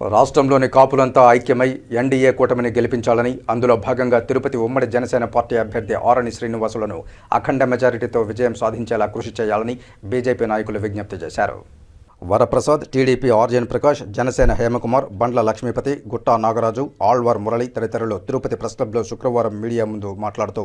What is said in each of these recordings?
రాష్ట్రంలోని కాపులంతా ఐక్యమై ఎన్డీఏ కూటమిని గెలిపించాలని అందులో భాగంగా తిరుపతి ఉమ్మడి జనసేన పార్టీ అభ్యర్థి ఆరణి శ్రీనివాసులను అఖండ మెజారిటీతో విజయం సాధించేలా కృషి చేయాలని బీజేపీ నాయకులు విజ్ఞప్తి చేశారు. వరప్రసాద్ టీడీపీ ఆర్జన్ ప్రకాష్ జనసేన హేమకుమార్ బండ్ల లక్ష్మీపతి గుట్టా నాగరాజు ఆళ్వార్ మురళి తదితరులు తిరుపతి ప్రెస్ క్లబ్లో శుక్రవారం మీడియా ముందు మాట్లాడుతూ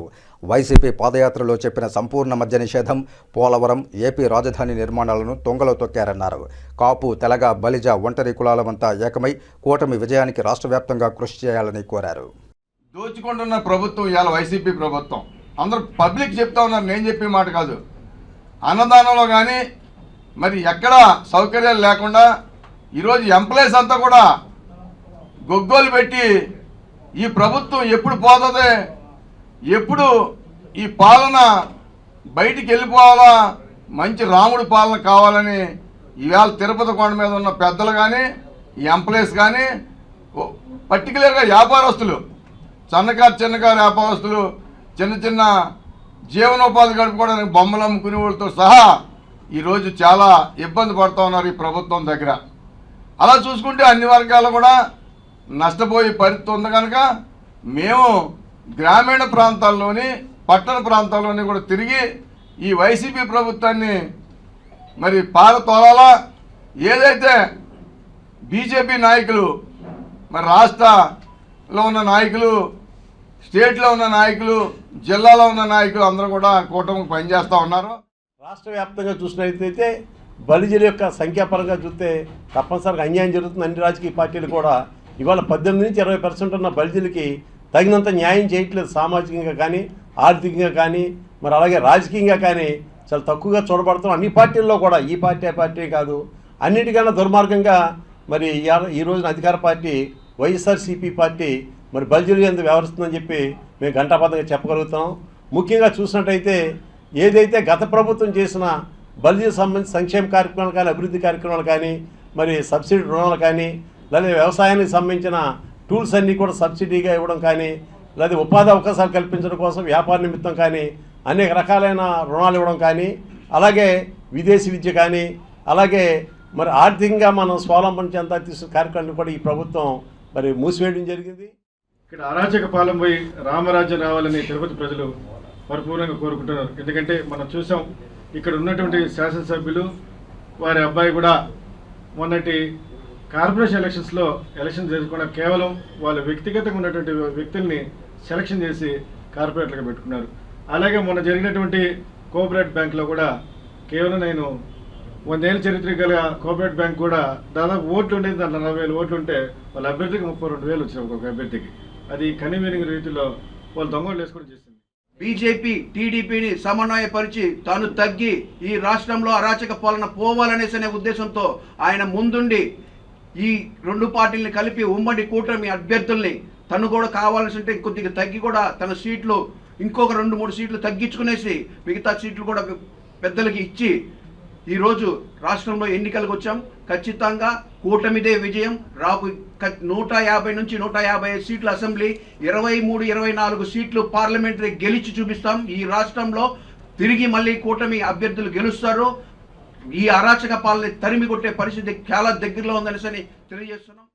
వైసీపీ పాదయాత్రలో చెప్పిన సంపూర్ణ మద్య నిషేధం పోలవరం ఏపీ రాజధాని నిర్మాణాలను తొంగలో తొక్కారన్నారు. కాపు తెలగ బలిజ ఒంటరి కులాలమంతా ఏకమై కూటమి విజయానికి రాష్ట్ర వ్యాప్తంగా కృషి చేయాలని కోరారు. దోచుకుంటున్న ప్రభుత్వం ఇవాళ వైసీపీ ప్రభుత్వం. అందరూ పబ్లిక్ చెప్తా ఉన్నారు నేను చెప్పే మాట కాదు. అన్నదానంలో కానీ మరి ఎక్కడ సౌకర్యాలు లేకుండా ఈరోజు ఎంప్లాయీస్ అంతా కూడా గొగ్గోలు పెట్టి ఈ ప్రభుత్వం ఎప్పుడు పోతుంది ఎప్పుడు ఈ పాలన బయటికి వెళ్ళిపోవాలా మంచి రాముడి పాలన కావాలని ఈవేళ తిరుపతి కొండ మీద ఉన్న పెద్దలు కానీ ఈ ఎంప్లాయీస్ కానీ పర్టికులర్గా వ్యాపారస్తులు సన్నకారు చిన్నకారు వ్యాపారస్తులు చిన్న చిన్న జీవనోపాధి గడుపుకోవడానికి బొమ్మలు అమ్ముకునే వాళ్ళతో సహా ఈరోజు చాలా ఇబ్బంది పడుతూ ఉన్నారు ఈ ప్రభుత్వం దగ్గర. అలా చూసుకుంటే అన్ని వర్గాలు కూడా నష్టపోయే పరిస్థితి ఉంది కనుక మేము గ్రామీణ ప్రాంతాల్లోని పట్టణ ప్రాంతాల్లోని కూడా తిరిగి ఈ వైసీపీ ప్రభుత్వాన్ని మరి పారతోలాలా. ఏదైతే బీజేపీ నాయకులు మరి రాష్ట్రలో ఉన్న నాయకులు స్టేట్లో ఉన్న నాయకులు జిల్లాలో ఉన్న నాయకులు అందరూ కూడా కూటమికి పనిచేస్తూ ఉన్నారు. రాష్ట్ర వ్యాప్తంగా చూసినట్లయితే బలిజల యొక్క సంఖ్యాపరంగా చూస్తే తప్పనిసరిగా అన్యాయం జరుగుతుంది. అన్ని రాజకీయ పార్టీలు కూడా ఇవాళ పద్దెనిమిది నుంచి ఇరవై పర్సెంట్ ఉన్న బలిజలకి తగినంత న్యాయం చేయట్లేదు. సామాజికంగా కానీ ఆర్థికంగా కానీ మరి అలాగే రాజకీయంగా కానీ చాలా తక్కువగా చూడబడతాం అన్ని పార్టీల్లో కూడా ఈ పార్టీ ఆ పార్టీ కాదు. అన్నిటికన్నా దుర్మార్గంగా మరి ఈ రోజున అధికార పార్టీ వైఎస్ఆర్సీపీ పార్టీ మరి బలిజలు ఎందుకు వ్యవహరిస్తుందని చెప్పి మేము ఘంటాపథంగా చెప్పగలుగుతాం ముఖ్యంగా చూసినట్టయితే ఏదైతే గత ప్రభుత్వం చేసిన బల్జీలకు సంబంధించిన సంక్షేమ కార్యక్రమాలు కానీ అభివృద్ధి కార్యక్రమాలు కానీ మరి సబ్సిడీ రుణాలు కానీ లేదా వ్యవసాయానికి సంబంధించిన టూల్స్ అన్నీ కూడా సబ్సిడీగా ఇవ్వడం కానీ లేదా ఉపాధి అవకాశాలు కల్పించడం కోసం వ్యాపార నిమిత్తం కానీ అనేక రకాలైన రుణాలు ఇవ్వడం కానీ అలాగే విదేశీ విద్య కానీ అలాగే మరి ఆర్థికంగా మనం స్వావలంబన చెందా తీసుకున్న కార్యక్రమాన్ని కూడా ఈ ప్రభుత్వం మరి మూసివేయడం జరిగింది. ఇక్కడ అరాచక పాలనపై పోయి రామరాజ్యం రావాలని తిరుపతి ప్రజలు పరిపూర్ణంగా కోరుకుంటున్నారు. ఎందుకంటే మనం చూసాం ఇక్కడ ఉన్నటువంటి శాసనసభ్యులు వారి అబ్బాయి కూడా మొన్నటి కార్పొరేషన్ ఎలక్షన్స్లో ఎలక్షన్ చేసుకున్న కేవలం వాళ్ళ వ్యక్తిగతంగా ఉన్నటువంటి వ్యక్తుల్ని సెలక్షన్ చేసి కార్పొరేటర్గా పెట్టుకున్నారు. అలాగే మొన్న జరిగినటువంటి కోఆపరేట్ బ్యాంక్లో కూడా కేవలం నేను వందేళ్ళ చరిత్ర గల కోఆపరేట్ బ్యాంక్ కూడా దాదాపు ఓట్లు ఉండేది దాంట్లో నలభై వేలు ఓట్లు ఉంటే వాళ్ళ అభ్యర్థికి ముప్పై రెండు వేలు వచ్చినాయి ఒక్కొక్క అభ్యర్థికి. అది కనివీనింగ్ రీతిలో వాళ్ళు దొంగలు వేసుకొని చేసింది. బీజేపీ టీడీపీని సమన్వయపరిచి తాను తగ్గి ఈ రాష్ట్రంలో అరాచక పాలన పోవాలనేసి అనే ఉద్దేశంతో ఆయన ముందుండి ఈ రెండు పార్టీల్ని కలిపి ఉమ్మడి కూటమి అభ్యర్థుల్ని తను కూడా కావాల్సి ఉంటే కొద్దిగా తగ్గి కూడా తన సీట్లు ఇంకొక రెండు మూడు సీట్లు తగ్గించుకునేసి మిగతా సీట్లు కూడా పెద్దలకి ఇచ్చి ఈరోజు రాష్ట్రంలో ఎన్నికలకు వచ్చాం. ఖచ్చితంగా కూటమిదే విజయం. రాబో నూట యాభై నుంచి నూట యాభై ఐదు సీట్ల అసెంబ్లీ ఇరవై మూడు ఇరవై నాలుగు సీట్లు పార్లమెంటరీ గెలిచి చూపిస్తాం. ఈ రాష్ట్రంలో తిరిగి మళ్ళీ కూటమి అభ్యర్థులు గెలుస్తారు. ఈ అరాచక పాలన తరిమి కొట్టే పరిస్థితి చాలా దగ్గరలో ఉందనేసి తెలియజేస్తున్నాం.